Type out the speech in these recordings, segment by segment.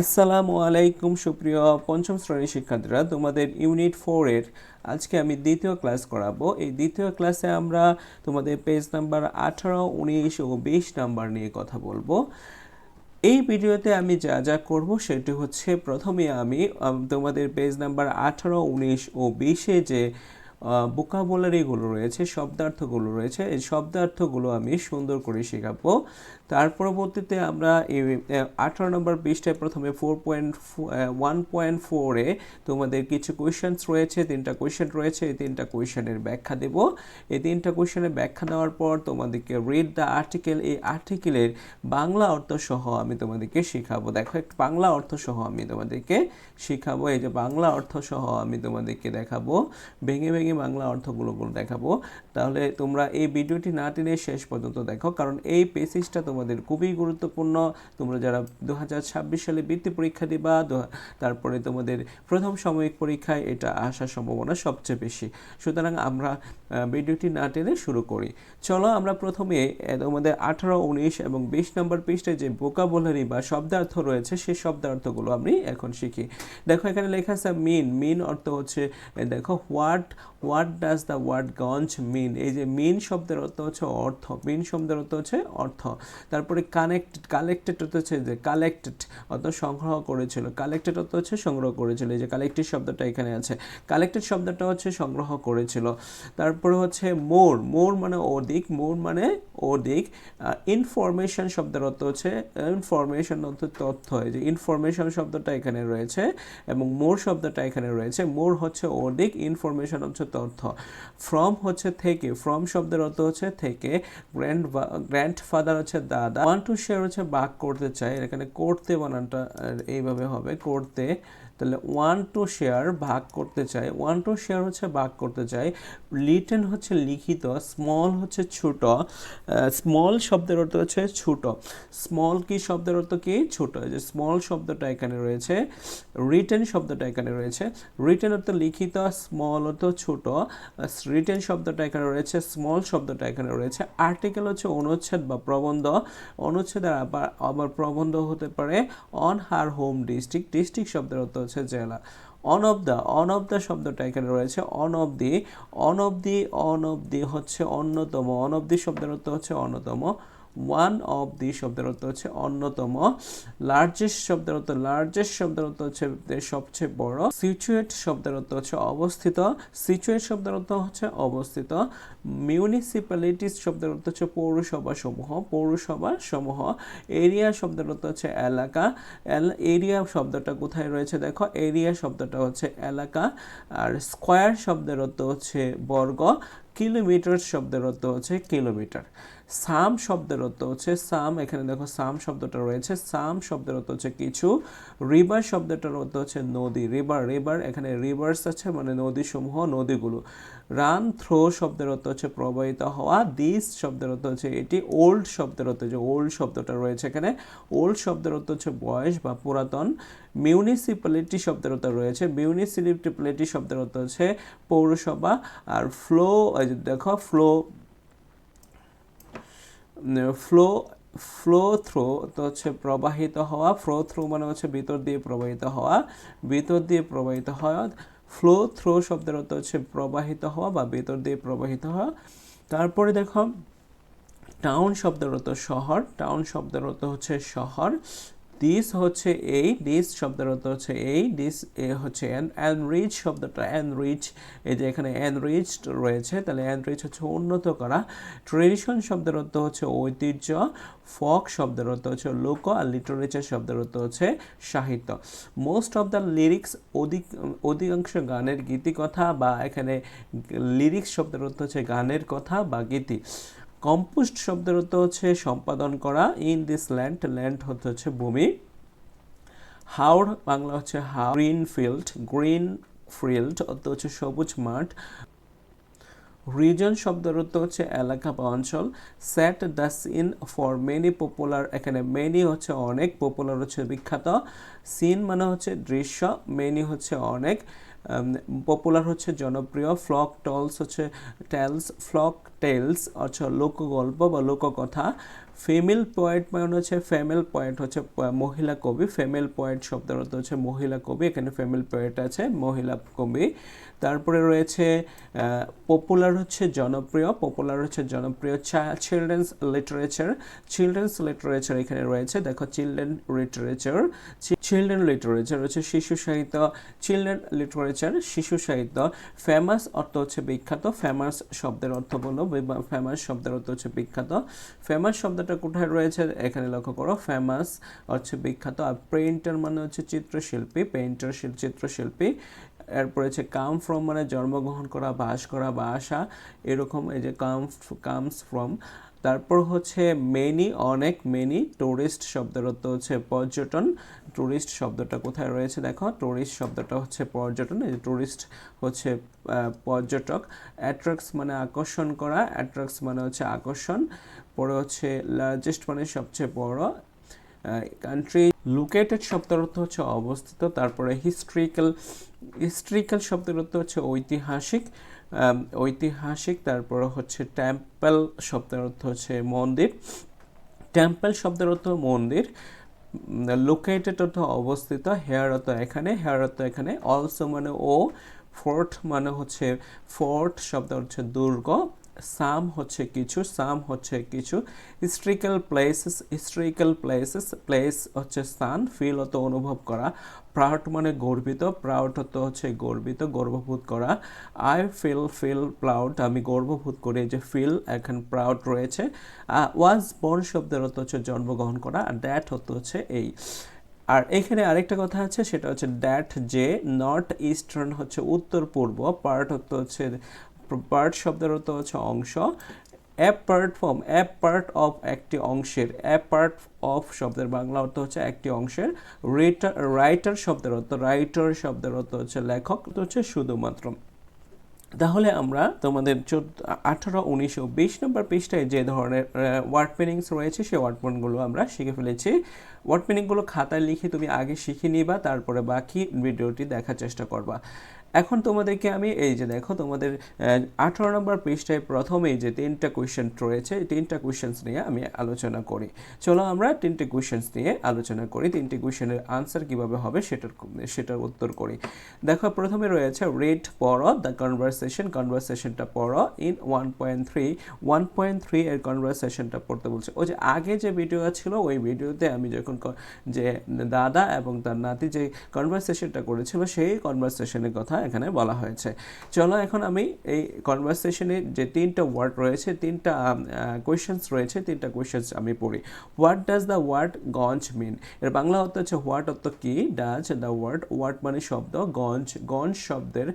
আসসালামু আলাইকুম, সুপ্রিয় পঞ্চম শ্রেণির শিক্ষার্থীরা। তোমাদের ইউনিট ফোরের আজকে আমি দ্বিতীয় ক্লাস করাবো। এই দ্বিতীয় ক্লাসে আমরা তোমাদের পেজ নাম্বার আঠারো, উনিশ ও বিশ নাম্বার নিয়ে কথা বলব। এই ভিডিওতে আমি যা যা করব সেটি হচ্ছে প্রথমে আমি তোমাদের পেজ নাম্বার আঠারো, উনিশ ও বিশে যে বোকাবুলারিগুলো রয়েছে, শব্দার্থগুলো রয়েছে, এই শব্দার্থগুলো আমি সুন্দর করে শেখাবো। তার পরবর্তীতে আমরা এই আঠারো নম্বর পৃষ্ঠায় প্রথমে ফোর পয়েন্ট ওয়ান পয়েন্ট ফোরে তোমাদের কিছু কোয়েশ্চেন্স রয়েছে, তিনটা কোয়েশ্চেন রয়েছে, এই তিনটা কোয়েশনের ব্যাখ্যা দেব। এই তিনটা কোয়েশনের ব্যাখ্যা দেওয়ার পর তোমাদেরকে রিড দ্য আর্টিকেল এই আর্টিকেলের বাংলা অর্থ সহ আমি তোমাদেরকে শেখাবো। দেখো, একটু বাংলা অর্থ সহ আমি তোমাদেরকে শেখাবো। এই যে বাংলা অর্থ সহ আমি তোমাদেরকে দেখাবো, ভেঙে ভেঙে বাংলা অর্থগুলো গুলো দেখাবো। তাহলে তোমরা এই ভিডিওটি না টেনে শেষ পর্যন্ত দেখো, কারণ এই পেসিসটা তোমাদের খুবই গুরুত্বপূর্ণ। তোমরা যারা দু হাজার ছাব্বিশ সালে বৃত্তি পরীক্ষা দিবা তারপরে তোমাদের প্রথম সাময়িক পরীক্ষায় এটা আসার সম্ভাবনা সবচেয়ে বেশি। সুতরাং আমরা ভিডিওটি না টেনে শুরু করি। চলো আমরা প্রথমে তোমাদের আঠারো, উনিশ এবং বিশ নম্বর পৃষ্ঠায় যে বোকাবুলারি বা শব্দার্থ রয়েছে সেই শব্দার্থগুলো আমি এখন শিখি। দেখো এখানে লেখা আছে মিন মিন অর্থ হচ্ছে দেখো what what does the word ganj mean এই যে মিন শব্দের অর্থ হচ্ছে অর্থ। মিন শব্দের অর্থ হচ্ছে অর্থ। তারপরে কানেক্টেড কালেক্টেড অর্থ হচ্ছে যে কালেক্টেড অর্থ সংগ্রহ করেছিল। কালেক্টেড অর্থ হচ্ছে সংগ্রহ করেছিল। এই যে কালেক্টেড শব্দটা এখানে আছে। কালেক্টেড শব্দটা হচ্ছে সংগ্রহ করেছিল। তারপরে হচ্ছে মোর মোর মানে অধিক মোর মানে অধিক। ইনফরমেশন শব্দের অর্থ হচ্ছে ইনফরমেশন অর্থ তথ্য। এই যে ইনফরমেশন শব্দটা এখানে রয়েছে এবং মোর শব্দটা এখানে রয়েছে। মোর হচ্ছে অধিক ইনফরমেশন হচ্ছে তথ্য। ফ্রম হচ্ছে থেকে ফ্রম শব্দের অর্থ হচ্ছে থেকে। গ্র্যান্ড গ্র্যান্ড ফাদার হচ্ছে দাদা ওয়ান টু শেয়ার হচ্ছে বাক করতে চাই। এখানে করতে বানানটা এইভাবে হবে। করতে তাহলে ওয়ান টু শেয়ার ভাগ করতে চাই ওয়ান টু শেয়ার হচ্ছে ভাগ করতে চাই লিটেন হচ্ছে লিখিত স্মল হচ্ছে ছোট স্মল শব্দের অর্থ হচ্ছে ছোট স্মল কি শব্দের অর্থ কি? ছোট যে স্মল শব্দটা এখানে রয়েছে রিটেন শব্দটা এখানে রয়েছে রিটেন অর্থ লিখিত স্মল অর্থ ছোট রিটেন শব্দটা এখানে রয়েছে স্মল শব্দটা এখানে রয়েছে আর্টিকেল হচ্ছে অনুচ্ছেদ বা প্রবন্ধ, অনুচ্ছেদের আবার আবার প্রবন্ধ হতে পারে on her home district district শব্দের অর্থ হচ্ছে জেলা। One of the one of the শব্দটা এখানে রয়েছে। One of the one of the one of the হচ্ছে অন্যতম। অন অফ দি শব্দের অর্থ হচ্ছে অন্যতম। ওয়ান অফ দি শব্দের অর্থ হচ্ছে অন্যতম। লার্জেস্ট শব্দের অর্থ লার্জেস্ট শব্দের অর্থ হচ্ছে সবচেয়ে বড়। সিচুয়েট শব্দের অর্থ হচ্ছে অবস্থিত। সিচুয়েট শব্দের অর্থ হচ্ছে অবস্থিত। মিউনিসিপ্যালিটিস শব্দের অর্থ হচ্ছে পৌরসভা সমূহ। পৌরসভা সমূহ। এরিয়া শব্দের অর্থ হচ্ছে এলাকা। এরিয়া শব্দটা কোথায় রয়েছে দেখো? এরিয়া শব্দটা হচ্ছে এলাকা। আর স্কোয়ার শব্দের অর্থ হচ্ছে বর্গ। কিলোমিটার শব্দের অর্থ হচ্ছে কিলোমিটার সাম শব্দের অর্থ হচ্ছে সাম, এখানে দেখো সাম শব্দটা রয়েছে। সাম শব্দের অর্থ হচ্ছে কিছু। রিভার শব্দটার অর্থ হচ্ছে নদী। রিভার রিভার, এখানে রিভার্স আছে মানে নদী সমূহ নদীগুলো। রান, থ্রো শব্দের অর্থ হচ্ছে প্রবাহিত হওয়া। দিস শব্দের অর্থ হচ্ছে এটি। ওল্ড শব্দের অর্থ যে ওল্ড শব্দটা রয়েছে এখানে। ওল্ড শব্দের অর্থ হচ্ছে বয়স বা পুরাতন। মিউনিসিপ্যালিটি শব্দের অর্থ রয়েছে। মিউনিসিপ্যালিটি শব্দের অর্থ হচ্ছে পৌরসভা। আর ফ্লো দেখো, ফ্লো ফ্লো ফ্লো থ্রো তো হচ্ছে প্রবাহিত হওয়া ফ্লো থ্রো মানে হচ্ছে ভিতর দিয়ে প্রবাহিত হওয়া, ভিতর দিয়ে প্রবাহিত হওয়া ফ্লো থ্রো শব্দের অর্থ হচ্ছে প্রবাহিত হওয়া বা ভিতর দিয়ে প্রবাহিত হওয়া। তারপরে দেখো টাউন শব্দের অর্থ শহর টাউন শব্দের অর্থ হচ্ছে শহর দিস হচ্ছে এই দিস শব্দের অর্থ হচ্ছে এই দিস এ হচ্ছে রিচ শব্দটা রিচ এই যে এখানে রিচড রয়েছে, তাহলে রিচ হচ্ছে উন্নত করা। ট্রেডিশন শব্দের অর্থ হচ্ছে ঐতিহ্য ফক শব্দের অর্থ হচ্ছে লোক, আর লিটারেচার শব্দের অর্থ হচ্ছে সাহিত্য। মোস্ট অফ দ্য লিরিক্স অধিক, অধিকাংশ গানের গীতিকথা বা এখানে লিরিক্স শব্দের অর্থ হচ্ছে গানের কথা বা গীতি। কম্পোস্ট শব্দের অর্থ হচ্ছে সম্পাদন করা। ইন দিস ল্যান্ড ল্যান্ড হতে হচ্ছে ভূমি। হাওড়, বাংলা হচ্ছে হাও গ্রিন ফিল্ড গ্রিন ফিল্ড অর্থ হচ্ছে সবুজ মাঠ। রিজন শব্দের অর্থ হচ্ছে এলাকা বা অঞ্চল। Set the scene for many popular এখানে মেনি হচ্ছে অনেক পপুলার হচ্ছে বিখ্যাত। সিন মানে হচ্ছে দৃশ্য মেনি হচ্ছে অনেক। পপুলার হচ্ছে জনপ্রিয়। ফ্লক টলস হচ্ছে টেলস ফ্লক টেলস অর্থাৎ লোকগল্প বা লোককথা। ফিমেল পোয়েট মানে হচ্ছে ফিমেল পোয়েট হচ্ছে মহিলা কবি। ফিমেল পোয়েট শব্দের অর্থ হচ্ছে মহিলা কবি। এখানে ফিমেল পোয়েট আছে, মহিলা কবি। তারপরে রয়েছে পপুলার হচ্ছে জনপ্রিয়। পপুলার হচ্ছে জনপ্রিয় চিলড্রেন্স লিটারেচার চিলড্রেন্স লিটারেচার এখানে রয়েছে, দেখো চিলড্রেন লিটারেচার চিলড্রেন লিটারেচার হচ্ছে শিশু সাহিত্য। চিলড্রেন লিটারেচার শিশু সাহিত্য। ফেমাস অর্থ হচ্ছে বিখ্যাত। ফেমাস শব্দের অর্থ ফেমাস শব্দের অর্থ হচ্ছে বিখ্যাত। ফেমাস শব্দটা কোথায় রয়েছে? এখানে লক্ষ্য করো ফেমাস হচ্ছে বিখ্যাত আর পেইন্টার মানে হচ্ছে চিত্রশিল্পী পেইন্টার চিত্রশিল্পী। এরপরে হচ্ছে কাম ফ্রম মানে জন্মগ্রহণ করা, বাস করা, বা আসা, এরকম এই যে কাম কামস ফ্রম তারপর হচ্ছে মেনি অনেক মেনি টুরিস্ট শব্দের অর্থ হচ্ছে পর্যটন। টুরিস্ট শব্দটা কোথায় রয়েছে দেখো? টুরিস্ট শব্দটা হচ্ছে পর্যটন, এই টুরিস্ট হচ্ছে পর্যটক। অ্যাট্রাক্টস মানে আকর্ষণ করা অ্যাট্রাক্টস মানে হচ্ছে আকর্ষণ। পরে হচ্ছে লার্জেস্ট মানে সবচেয়ে বড় কান্ট্রি লোকেটেড শব্দের অর্থ হচ্ছে অবস্থিত, তারপরে হিস্ট্রিক্যাল হিস্ট্রিক্যাল শব্দের অর্থ হচ্ছে ঐতিহাসিক। ঐতিহাসিক, তারপরে হচ্ছে টেম্পল শব্দের অর্থ হচ্ছে মন্দির। টেম্পল শব্দের অর্থ মন্দির। লোকেটেড অর্থ অবস্থিত হেয়ার অর্থ এখানে হেয়ার অর্থ এখানে। অলসো মানে ও ফোর্ট মানে হচ্ছে ফোর্ট শব্দ হচ্ছে দুর্গ। সাম হচ্ছে কিছু সাম হচ্ছে কিছু। Historical places historical places place হচ্ছে স্থান ফিল অত অনুভব করা। প্রাউড মানে গর্বিত, প্রাউড অত হচ্ছে গর্বিত, গর্ববোধ করা। আই ফিল ফিল প্রাউড আমি গর্ববোধ করি যে ফিল এখন প্রাউড রয়েছে। ওয়াজ বর্ন শব্দের অর্থ হচ্ছে জন্মগ্রহণ করা, আর দ্যাট অর্থ হচ্ছে এই। আর এখানে আরেকটা কথা আছে, সেটা হচ্ছে দ্যাট যে নর্থ ইস্টার্ন হচ্ছে উত্তর পূর্ব পার্ট অর্থ হচ্ছে পার্ট শব্দের অর্থ হচ্ছে অংশ। A part form a part of একটি অংশের অ্যাপ পার্ট অফ শব্দের বাংলা অর্থ হচ্ছে একটি অংশের রেটার রাইটার শব্দের অর্থ রাইটার শব্দের অর্থ হচ্ছে লেখক হচ্ছে শুধুমাত্র। তাহলে আমরা তোমাদের চোদ্দ, আঠারো, উনিশ বিশ নম্বর পৃষ্ঠায় যে ধরনের ওয়ার্ড মিনিংস রয়েছে, সেই ওয়ার্ড মিনিংগুলো আমরা শিখে ফেলেছি। ওয়ার্ড মিনিংগুলো খাতায় লিখে তুমি আগে শিখে নিবা, তারপরে বাকি ভিডিওটি দেখার চেষ্টা করবা। এখন তোমাদেরকে আমি এই যে দেখো তোমাদের আঠারো নম্বর পৃষ্ঠায় প্রথমেই যে তিনটা কোয়েশ্চেন রয়েছে, এই তিনটা কোয়েশ্চেন্স নিয়ে আমি আলোচনা করি। চলো আমরা তিনটে কোয়েশ্চেন্স নিয়ে আলোচনা করি। তিনটে কোয়েশ্চেনের আনসার কীভাবে হবে সেটার সেটার উত্তর করি। দেখো প্রথমে রয়েছে রেড পড়ো দ্য কনভারসেশন কনভারসেশনটা পড়ো in one point three one point three এর কনভারসেশনটা পড়তে বলছে। ওই যে আগে যে ভিডিও ছিল, ওই ভিডিওতে আমি যখন যে দাদা এবং তার নাতি যে কনভারসেশনটা করেছিল, সেই কনভারসেশনের কথা এখানে বলা হয়েছে। চলো এখন আমি এই কনভারসেশনে যে তিনটা ওয়ার্ড রয়েছে, তিনটা কোয়েশ্চেন্স রয়েছে, তিনটা কোয়েশ্চেন্স আমি পড়ি। What does the word ganj মিন এর বাংলা অর্থ হচ্ছে হোয়াট অর্থ কি? ডাজ দ্য ওয়ার্ড ওয়ার্ড মানে শব্দ গঞ্জ গঞ্জ শব্দের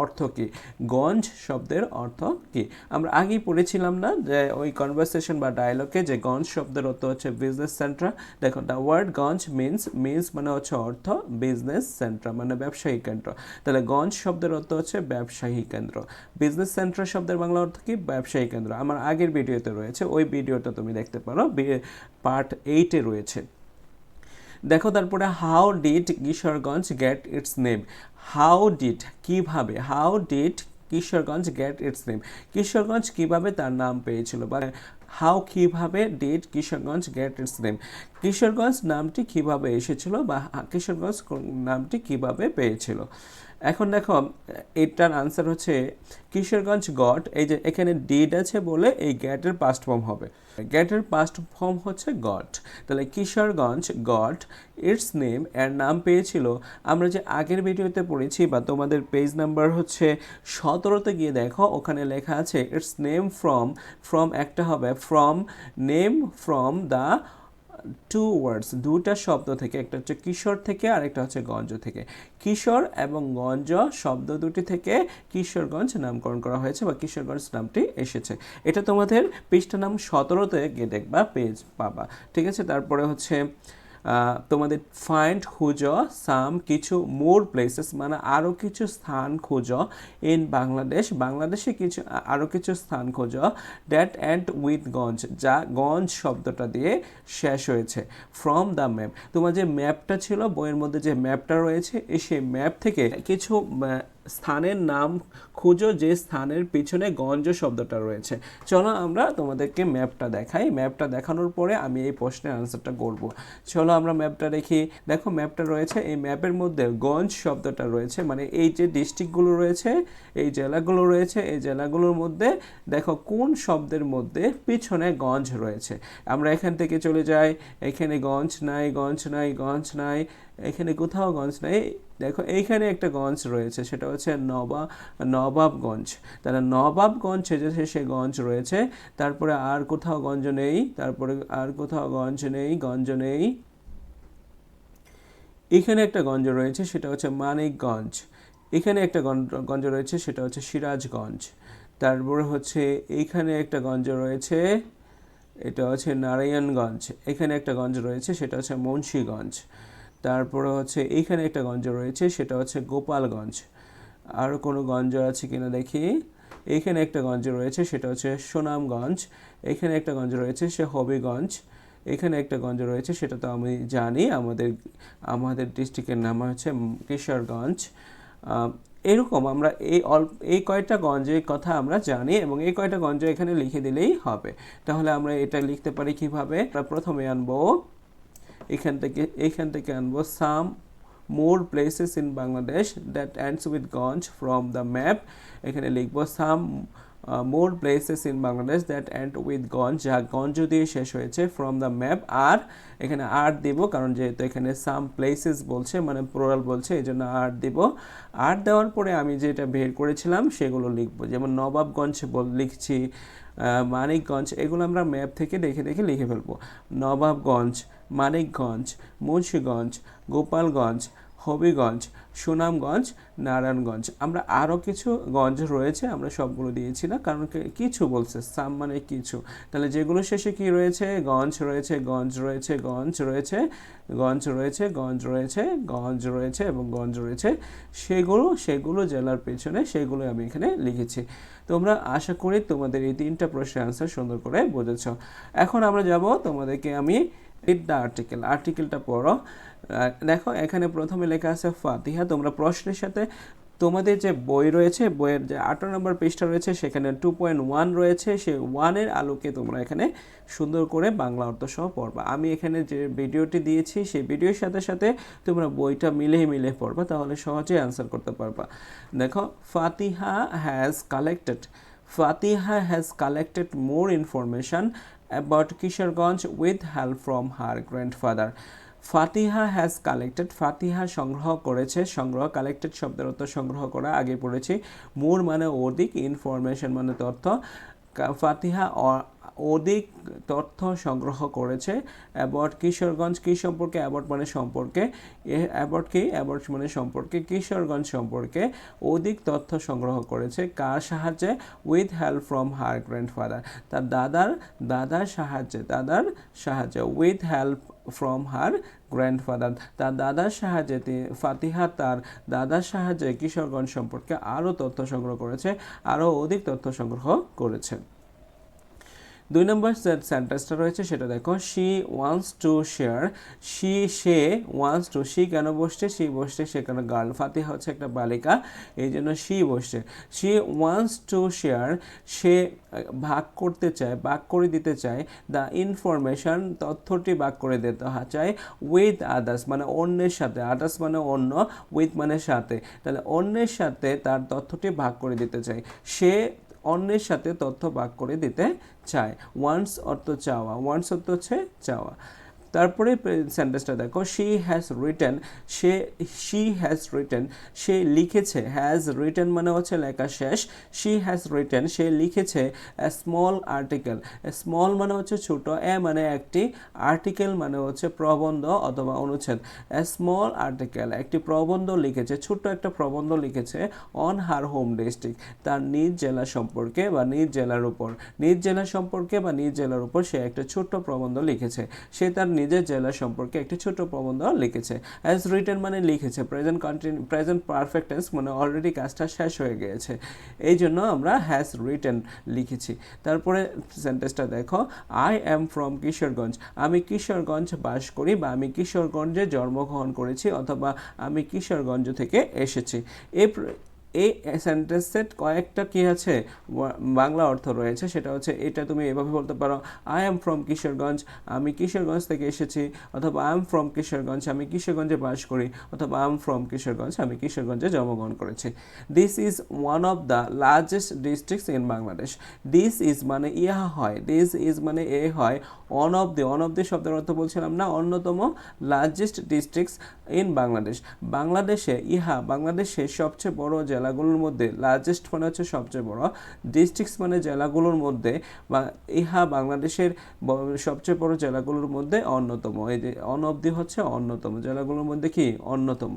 অর্থ কি? গঞ্জ শব্দের অর্থ কি? আমরা আগেই পড়েছিলাম না যে ওই কনভারসেশন বা ডায়লগে যে গঞ্জ শব্দের অর্থ হচ্ছে বিজনেস সেন্টার দেখো the word ganj means means মানে হচ্ছে অর্থ বিজনেস সেন্টার মানে ব্যবসায়িক কেন্দ্র। তাহলে গঞ্জ শব্দের অর্থ হচ্ছে ব্যবসায়ী কেন্দ্র। বিজনেস সেন্টার শব্দের বাংলা অর্থ কি? ব্যবসায়ী কেন্দ্র। আমার আগের ভিডিওতে রয়েছে, ওই ভিডিওটা তুমি দেখতে পারো। পার্ট এইটে রয়েছে। দেখো তারপরে how did Kishoreganj get its name how did কীভাবে? How did Kishoreganj get its name Kishoreganj কীভাবে তার নাম পেয়েছিল? বা হাউ কীভাবে did Kishoreganj get its name Kishoreganj নামটি কীভাবে এসেছিল? বা কিশোরগঞ্জ নামটি কীভাবে পেয়েছিল? এখন দেখো, এটার আনসার হচ্ছে কিশোরগঞ্জ গট। এই যে এখানে ডিড আছে বলে এই গ্যাটের পাস্ট ফর্ম হবে। গ্যাটের পাস্ট ফর্ম হচ্ছে গট। তাহলে কিশোরগঞ্জ গট ইটস নেম এর নাম পেয়েছিল। আমরা যে আগের ভিডিওতে পড়েছি বা তোমাদের পেজ নাম্বার হচ্ছে সতেরোতে গিয়ে দেখো, ওখানে লেখা আছে ইটস নেম ফ্রম ফ্রম একটা হবে from name from the two words দুটা শব্দ থেকে, একটা হচ্ছে কিশোর থেকে আর একটা হচ্ছে গঞ্জ থেকে। কিশোর এবং গঞ্জ শব্দ দুটি থেকে কিশোরগঞ্জ নামকরণ করা হয়েছে বা কিশোরগঞ্জ নামটি এসেছে। এটা তোমাদের পৃষ্ঠা নাম সতেরোতে গিয়ে দেখবা, পেজ পাবা। ঠিক আছে? তারপরে হচ্ছে তোমাদের ফাইন্ড খুঁজো সাম কিছু মোর প্লেসেস মানে আরও কিছু স্থান খুঁজো ইন বাংলাদেশ। বাংলাদেশে কিছু আরও কিছু স্থান খোঁজো ড্যাট অ্যান্ড উইথ গঞ্জ যা গঞ্জ শব্দটা দিয়ে শেষ হয়েছে। ফ্রম দ্য ম্যাপ তোমার যে ম্যাপটা ছিল, বইয়ের মধ্যে যে ম্যাপটা রয়েছে সেই ম্যাপ থেকে কিছু স্থানের নাম খুঁজো, যে স্থানের পিছনে গঞ্জ শব্দটা রয়েছে। চলো আমরা তোমাদেরকে ম্যাপটা দেখাই। ম্যাপটা দেখানোর পরে আমি এই প্রশ্নের আনসারটা করব। চলো আমরা ম্যাপটা দেখি। দেখো, ম্যাপটা রয়েছে। এই ম্যাপের মধ্যে গঞ্জ শব্দটা রয়েছে। মানে এই যে ডিস্ট্রিক্টগুলো রয়েছে, এই জেলাগুলো রয়েছে, এই জেলাগুলোর মধ্যে দেখো কোন শব্দের মধ্যে পিছনে গঞ্জ রয়েছে। আমরা এখান থেকে চলে যাই। এখানে গঞ্জ নাই গঞ্জ নাই গঞ্জ নাই। এখানে কোথাও গঞ্জ নাই। দেখো, এইখানে একটা গঞ্জ রয়েছে, সেটা হচ্ছে নবা, নবাবগঞ্জ। তাহলে নবাবগঞ্জ যে সে গঞ্জ রয়েছে, তারপরে আর কোথাও গঞ্জ নেই, তারপরে আর কোথাও গঞ্জ নেই গঞ্জ নেই। এখানে একটা গঞ্জ রয়েছে, সেটা হচ্ছে মানিকগঞ্জ। এখানে একটা গঞ্জ- রয়েছে, সেটা হচ্ছে সিরাজগঞ্জ। তারপরে হচ্ছে এইখানে একটা গঞ্জ রয়েছে, এটা হচ্ছে নারায়ণগঞ্জ। এখানে একটা গঞ্জ রয়েছে, সেটা হচ্ছে মুন্সীগঞ্জ। তারপরে হচ্ছে এইখানে একটা গঞ্জ রয়েছে, সেটা হচ্ছে গোপালগঞ্জ। আর কোনো গঞ্জ আছে কিনা দেখি? এইখানে একটা গঞ্জ রয়েছে, সেটা হচ্ছে সুনামগঞ্জ। এখানে একটা গঞ্জ রয়েছে, সে হবিগঞ্জ। এখানে একটা গঞ্জ রয়েছে, সেটা তো আমি জানি, আমাদের আমাদের ডিস্ট্রিক্টের নাম হচ্ছে কিশোরগঞ্জ। এরকম আমরা এই অল্প, এই কয়টা গঞ্জের কথা আমরা জানি এবং এই কয়টা গঞ্জ এখানে লিখে দিলেই হবে। তাহলে আমরা এটা লিখতে পারি কীভাবে? প্রথমে আনব এখান থেকে এখান থেকে আনব some more places in Bangladesh that ends with ganj from the map এখানে লিখব some more places in Bangladesh that end with ganj যা গঞ্জ দিয়ে শেষ হয়েছে ফ্রম দ্য ম্যাপ আর এখানে আর দিব, কারণ যেহেতু এখানে সাম প্লেসেস বলছে মানে প্লোরাল বলছে এই জন্য আর দিব। আর দেওয়ার পরে আমি যেটা বের করেছিলাম সেগুলো লিখব, যেমন নবাবগঞ্জ বল, লিখছি মানিকগঞ্জ এগুলো আমরা ম্যাপ থেকে দেখে দেখে লিখে ফেলব। নবাবগঞ্জ মানিকগঞ্জ, মুন্সীগঞ্জ, গোপালগঞ্জ, হবিগঞ্জ, সুনামগঞ্জ, নারায়ণগঞ্জ। আমরা আরও কিছু গঞ্জ রয়েছে, আমরা সবগুলো দিয়েছি না, কারণ কিছু বলছে, সাম মানে কিছু। তাহলে যেগুলো শেষে কি রয়েছে? গঞ্জ রয়েছে গঞ্জ রয়েছে গঞ্জ রয়েছে গঞ্জ রয়েছে গঞ্জ রয়েছে গঞ্জ রয়েছে এবং গঞ্জ রয়েছে। সেগুলো সেগুলো জেলার পেছনে, সেগুলো আমি এখানে লিখেছি। তোমরা আশা করি তোমাদের এই তিনটা প্রশ্নের আনসার সুন্দর করে বুঝেছ। এখন আমরা যাব তোমাদেরকে আমি রিড দ্য আর্টিকেল আর্টিকেলটা পড়ো। দেখো, এখানে প্রথমে লেখা আছে ফাতিহা। তোমরা প্রশ্নের সাথে তোমাদের যে বই রয়েছে, বইয়ের যে আঠারো নম্বর পৃষ্ঠা রয়েছে, সেখানে টু পয়েন্ট ওয়ান রয়েছে। সেই ওয়ানের আলোকে তোমরা এখানে সুন্দর করে বাংলা অর্থ সহ পড়বা। আমি এখানে যে ভিডিওটি দিয়েছি, সেই ভিডিওর সাথে সাথে তোমরা বইটা মিলে মিলে পড়বা, তাহলে সহজে অ্যান্সার করতে পারবা। দেখো, Fatiha has collected Fatiha has collected more information about Kishorganj with help from her grandfather. Fatiha has collected Fatiha সংগ্রহ করেছে, সংগ্রহ কালেক্টেড শব্দের অর্থ সংগ্রহ করা, আগে পড়েছি মোর মানে অধিক ইনফরমেশন মানে তথ্য ফাতিহা অধিক তথ্য সংগ্রহ করেছে অ্যাবট কিশোরগঞ্জ কী সম্পর্কে, অ্যাবট মানে সম্পর্কে অ্যাবট কি, অ্যাবট মানে সম্পর্কে, কিশোরগঞ্জ সম্পর্কে অধিক তথ্য সংগ্রহ করেছে কার সাহায্যে? With help from her grandfather. তার দাদার দাদার সাহায্যে দাদার সাহায্যে, with help from her grandfather. তার দাদার সাহায্যে ফাতিহা তার দাদার সাহায্যে কিশোরগঞ্জ সম্পর্কে আরও তথ্য সংগ্রহ করেছে, আরও অধিক তথ্য সংগ্রহ করেছে। দুই নম্বর সেন্টেন্সটা রয়েছে সেটা দেখো she wants to share she say wants to she কেন বসছে? শি বসছে সেখানে গার্ল ফাতিহা হচ্ছে একটা বালিকা? এই জন্য শি বসছে। শি ওয়ান্টস টু শেয়ার সে ভাগ করতে চায়, ভাগ করে দিতে চায় দ্য ইনফরমেশন তথ্যটি ভাগ করে দিতে চায় উইথ আদার্স মানে অন্যের সাথে আদার্স মানে অন্য উইথ মানে সাথে, তাহলে অন্যের সাথে তার তথ্যটি ভাগ করে দিতে চায়। সে অন্যের সাথে তথ্য ভাগ করে দিতে চায়। ওয়ান্স অর্থ চাওয়া ওয়ান্স অর্থ হচ্ছে চাওয়া। তারপরে সেন্টেন্সটা দেখো শি হ্যাজ রিটেন সে শি হ্যাজ রিটেন সে লিখেছে হ্যাজ রিটেন মানে হচ্ছে লেখা শেষ শি হ্যাজ রিটেন সে লিখেছে স্মল আর্টিকেল স্মল মানে হচ্ছে ছোট এ মানে একটি আর্টিকেল মানে হচ্ছে প্রবন্ধ অথবা অনুচ্ছেদ স্মল আর্টিকেল একটি প্রবন্ধ লিখেছে, ছোট্ট একটা প্রবন্ধ লিখেছে অন হার হোম ডিস্ট্রিক্ট তার নিজ জেলা সম্পর্কে বা নিজ জেলার উপর, নিজ জেলা সম্পর্কে বা নিজ জেলার উপর সে একটা ছোট্ট প্রবন্ধ লিখেছে, সে তার নিজের জেলা সম্পর্কে একটি ছোট প্রবন্ধ লিখেছে। অ্যাজ রিটেন মানে লিখেছে। Present continue present perfect tense মানে অলরেডি কাজটা শেষ হয়ে গিয়েছে। এই জন্য আমরা হ্যাজ রিটেন লিখেছি। তারপরে সেন্টেন্সটা দেখো। I am from Kishoreganj. আমি কিশোরগঞ্জ বাস করি বা আমি কিশোরগঞ্জে জন্মগ্রহণ করেছি অথবা আমি কিশোরগঞ্জ থেকে এসেছি। এই এই সেন্টেন্সের কয়েকটা কি আছে? বাংলা অর্থ রয়েছে, সেটা হচ্ছে এটা তুমি এভাবে বলতে পারো আই এম ফ্রম কিশোরগঞ্জ, আমি কিশোরগঞ্জ থেকে এসেছি, অথবা আই এম ফ্রম কিশোরগঞ্জ, আমি কিশোরগঞ্জে বাস করি, অথবা আই এম ফ্রম কিশোরগঞ্জ, আমি কিশোরগঞ্জে জন্মগ্রহণ করেছি। This is one of the largest districts in Bangladesh this is মানে ইহা হয় দিস ইজ মানে এ হয় one of the one of the শব্দের অর্থ বলছিলাম না, অন্যতম লার্জেস্ট ডিস্ট্রিক্টস ইন বাংলাদেশ বাংলাদেশে ইহা, বাংলাদেশের সবচেয়ে বড় জেলাগুলোর মধ্যে লার্জেস্ট মানে হচ্ছে সবচেয়ে বড়। ডিস্ট্রিক্টস মানে জেলাগুলোর মধ্যে বা ইহা বাংলাদেশের সবচেয়ে বড় জেলাগুলোর মধ্যে অন্যতম। এই যে, অন অবধি হচ্ছে অন্যতম। জেলাগুলোর মধ্যে কি? অন্যতম।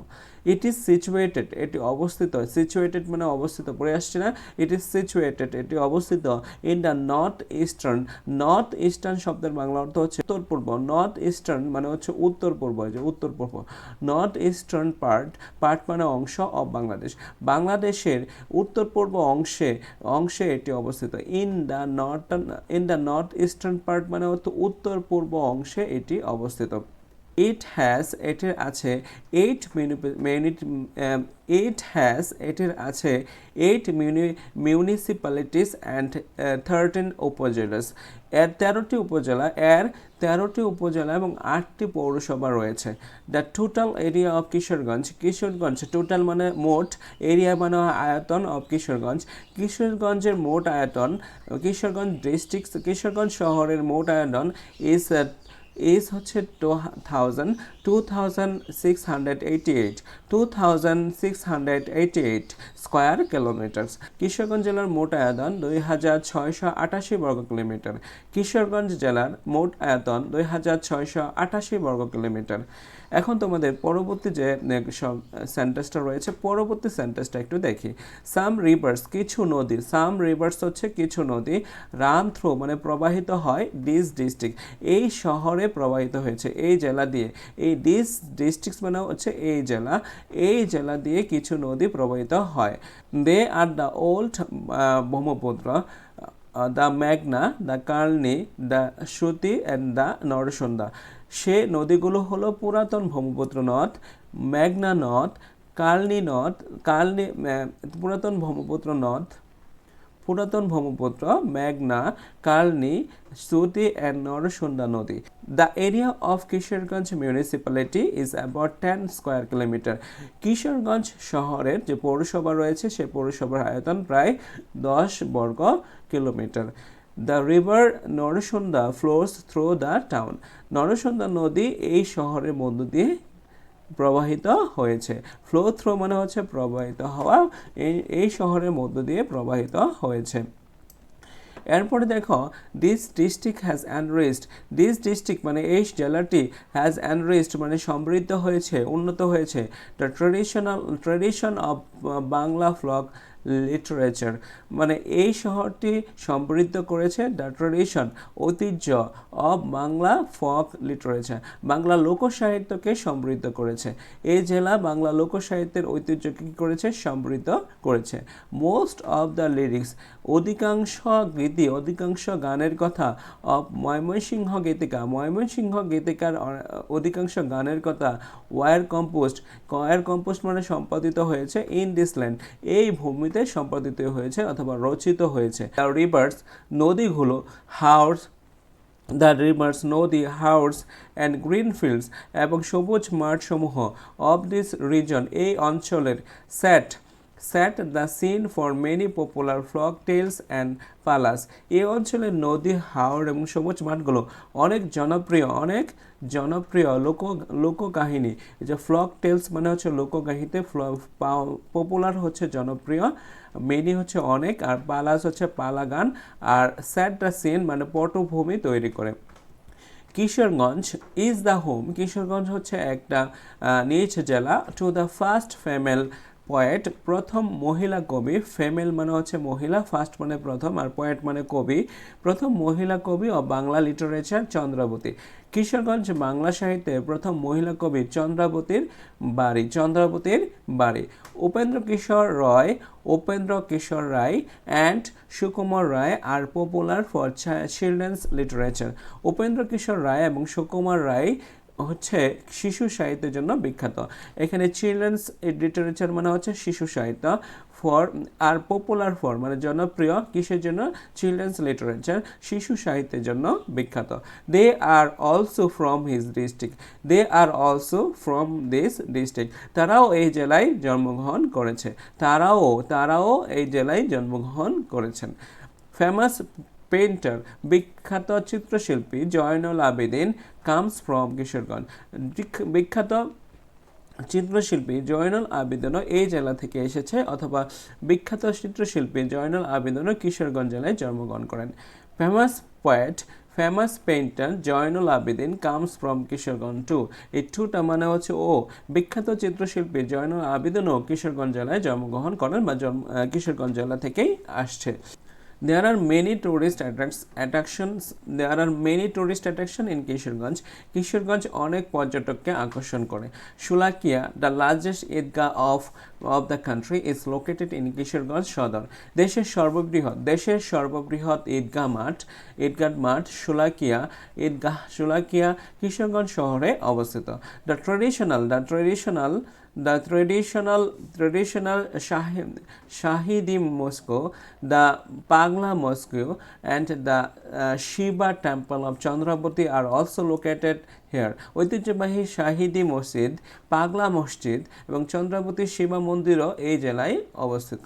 ইট ইজ সিচুয়েটেড এটি অবস্থিত সিচুয়েটেড মানে অবস্থিত, পড়ে আসছে না ইট ইজ সিচুয়েটেড এটি অবস্থিত in the north eastern north eastern শব্দের বাংলা অর্থ হচ্ছে উত্তর পূর্ব নর্থ ইস্টার্ন মানে হচ্ছে উত্তর পূর্ব যে উত্তর পূর্ব নর্থ ইস্টার্ন পার্ট পার্ট মানে অংশ অফ বাংলাদেশ বাংলাদেশের উত্তর পূর্ব অংশে অংশে এটি অবস্থিত in the north in the north eastern part মানে হচ্ছে উত্তর পূর্ব অংশে এটি অবস্থিত। ইট হ্যাজ এটির আছে এইট মিনিট ইট হ্যাজ এটির আছে eight municipalities and thirteen upazilas. এর তেরোটি উপজেলা, এর তেরোটি উপজেলা এবং আটটি পৌরসভা রয়েছে। The total area of Kishoreganj Kishoreganj total মানে মোট এরিয়া মানে আয়তন অফ কিশোরগঞ্জ কিশোরগঞ্জের মোট আয়তন কিশোরগঞ্জ ডিস্ট্রিক্ট কিশোরগঞ্জ শহরের মোট আয়তন ইজ ইজ হচ্ছে two thousand two thousand six hundred eighty eight two thousand six hundred eighty eight square kilometres Kishoreganj জেলার মোট আয়তন দুই হাজার ছয়শো আটাশি বর্গ কিলোমিটার। কিশোরগঞ্জ জেলার মোট আয়তন দুই হাজার ছয়শো আটাশি বর্গ কিলোমিটার। এখন তোমাদের পরবর্তী যে সব সেন্টেন্সটা রয়েছে, পরবর্তী সেন্টেন্সটা একটু দেখি। সাম রিভার্স কিছু নদী সাম রিভার্স হচ্ছে কিছু নদী রান থ্রু মানে প্রবাহিত হয় ডিস ডিস্ট্রিক্ট এই শহরে প্রবাহিত হয়েছে, এই জেলা দিয়ে। এই ডিস ডিস্ট্রিক্ট মানে হচ্ছে এই জেলা এই জেলা দিয়ে কিছু নদী প্রবাহিত হয়। They are the old Brahmaputra the মেঘনা the Kalni the Shruti and the Narsunda সে নদীগুলো হলো পুরাতন ব্রহ্মপুত্র নদ, মেঘনা নদ, কালনি নদ, কালনি পুরাতন ব্রহ্মপুত্র নদ, পুরাতন ব্রহ্মপুত্র, মেঘনা, কালনি, শ্রুতি অ্যান্ড নরসুন্দা নদী। The area of Kishoreganj municipality is about ten square kilometre Kishoreganj শহরের যে পৌরসভা রয়েছে সেই পৌরসভার আয়তন প্রায় দশ বর্গ kilometre. The river Narsunda flows through the town Narsunda নদী এই শহরের মধ্য দিয়ে প্রবাহিত হয়েছে। ফ্লো থ্রো মানে হচ্ছে প্রবাহিত হওয়া। এই এই শহরের মধ্য দিয়ে প্রবাহিত হয়েছে। এরপরে দেখো this district has enriched this district মানে এই জেলাটি হ্যাজ অ্যানরিস্ট মানে সমৃদ্ধ হয়েছে, উন্নত হয়েছে। The traditional tradition of Bangla folk literature মানে এই শহরটি সমৃদ্ধ করেছে দ্য ট্রেডিশন ঐতিহ্য of Bangla folk literature Bangla লোকসাহিত্যকে সমৃদ্ধ করেছে। এই জেলা বাংলা লোকসাহিত্যের ঐতিহ্যকে কী করেছে? সমৃদ্ধ করেছে। মোস্ট অফ দ্য লিরিক্স অধিকাংশ গীতি, অধিকাংশ গানের কথা অফ ময়মনসিংহ গীতিকা, ময়মনসিংহ গীতিকার অধিকাংশ গানের কথা ওয়ার কম্পোস্ট ওয়ার কম্পোস্ট মানে সম্পাদিত হয়েছে ইন দিস ল্যান্ড এই ভূমিতে সম্পাদিত হয়েছে অথবা রচিত হয়েছে। রিভার্স নদীগুলো হাউস দ্য রিভার্স নদী হাউস অ্যান্ড গ্রিনফিল্ডস এবং সবুজ মাঠসমূহ অব দিস রিজন এই অঞ্চলের set set the scene for many popular folk tales and palas এই অঞ্চলের নদী হাওড় এবং সবুজ মাঠগুলো অনেক জনপ্রিয় অনেক জনপ্রিয় লোক, লোককাহিনী। যে ফ্লক টেলস মানে হচ্ছে লোককাহিনীতে পপুলার হচ্ছে জনপ্রিয় মেনি হচ্ছে অনেক, আর পালাস হচ্ছে পালা গান আর স্যাট দ্য সিন মানে পটভূমি তৈরি করে। Kishoreganj is the home Kishoreganj হচ্ছে একটা নিজ জেলা। To the first female poet প্রথম মহিলা কবি ফেমেল মানে হচ্ছে মহিলা ফার্স্ট মানে প্রথম আর পয়েট মানে কবি। প্রথম মহিলা কবি ও বাংলা লিটারেচার চন্দ্রাবতী। কিশোরগঞ্জ বাংলা সাহিত্যে প্রথম মহিলা কবি চন্দ্রাবতীর বাড়ি চন্দ্রাবতীর বাড়ি। Upendra Kishore Roy, Upendra Kishore Ray and Sukumar Ray are popular for children's literature Upendra Kishore Ray এবং সুকুমার রায় হচ্ছে শিশু সাহিত্যের জন্য বিখ্যাত। এখানে চিলড্রেন্স লিটারেচার মানে হচ্ছে শিশু সাহিত্য ফর আর পপুলার ফর মানে জনপ্রিয় কিসের জন্য? চিলড্রেন্স লিটারেচার শিশু সাহিত্যের জন্য বিখ্যাত। They are also from his district they are also from this district তারাও এই জেলায় জন্মগ্রহণ করেছে। তারাও তারাও এই জেলায় জন্মগ্রহণ করেছেন। ফেমাস পেন্টার বিখ্যাত চিত্রশিল্পী জয়নুল আবেদিন, কামস ফ্রম কিশোরগঞ্জ। বিখ- বিখ্যাত চিত্রশিল্পী জয়নুল আবেদনও এই জেলা থেকে এসেছে অথবা বিখ্যাত চিত্রশিল্পী জয়নুল আবেদনও কিশোরগঞ্জ জেলায় জন্মগ্রহণ করেন। Famous poet famous painter Zainul Abedin, comes from Kishoreganj too. এই টুটা মানে হচ্ছে ও, বিখ্যাত চিত্রশিল্পী জয়নুল আবেদনও কিশোরগঞ্জ জেলায় জন্মগ্রহণ করেন বা জন্ম কিশোরগঞ্জ জেলা থেকেই আসছে। There are many tourist attracts, attractions. There are many tourist attraction in Kishoreganj Kishoreganj অনেক পর্যটককে আকর্ষণ করে। Sholakia the largest Eidgah of of the country is located in Kishoreganj Sadar দেশের সর্ববৃহৎ দেশের সর্ববৃহৎ ঈদগাহ মাঠ ঈদগাহ মাঠ সুলাকিয়া ঈদগাহ সুলাকিয়া কিশোরগঞ্জ শহরে অবস্থিত। The traditional the traditional the traditional traditional Shahi, Shahidi Mosque, the Pagla Mosque, and the uh, Shiva Temple of Chandrabati are also located here. ঐতিহ্যবাহী শাহিদি মসজিদ পাগলা মসজিদ এবং চন্দ্রাবতী শিবা মন্দিরও এই জেলায় অবস্থিত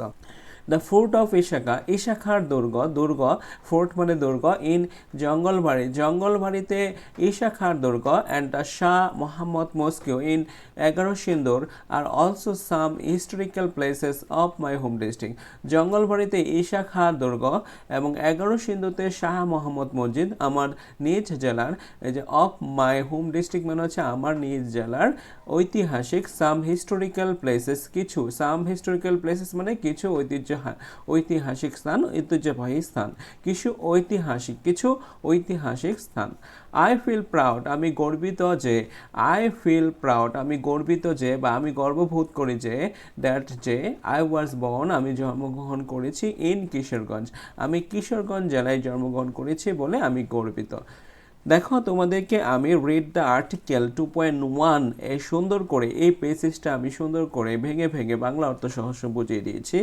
দ্য ফোর্ট অফ ইশাখা ইশাখার দুর্গ দুর্গ ফোর্ট মানে দুর্গ ইন জঙ্গলবাড়ি জঙ্গলবাড়িতে ইশাখার দুর্গ and the Shah Mohammad mosque in Egarosindur are also some historical places of my home district জঙ্গলবাড়িতে Isa Khan দুর্গ এবং এগারো সিন্ধুতে শাহ মোহাম্মদ মসজিদ আমার নিজ জেলার যে অফ মাই হোম ডিস্ট্রিক্ট মানে হচ্ছে আমার নিজ জেলার ঐতিহাসিক সাম হিস্টোরিক্যাল প্লেসেস কিছু সাম হিস্টোরিক্যাল প্লেসেস মানে কিছু ঐতিহ্য ঐতিহাসিক স্থান, ঐতিহ্যবাহী স্থান। কিছু ঐতিহাসিক কিছু ঐতিহাসিক স্থান। আই ফিল প্রাউড আমি গর্বিত যে আই ফিল প্রাউড আমি গর্বিত যে, বা আমি গর্ববোধ করি যে দ্যাট যে আই ওয়াজ বর্ন আমি জন্মগ্রহণ করেছি ইন কিশোরগঞ্জ। আমি কিশোরগঞ্জ জেলায় জন্মগ্রহণ করেছি বলে আমি গর্বিত। দেখো তোমাদেরকে আমি read the article two point one এই সুন্দর করে, এই পেসেজটা আমি সুন্দর করে ভেঙে ভেঙে বাংলা অর্থ সহস্র বুঝিয়ে দিয়েছি।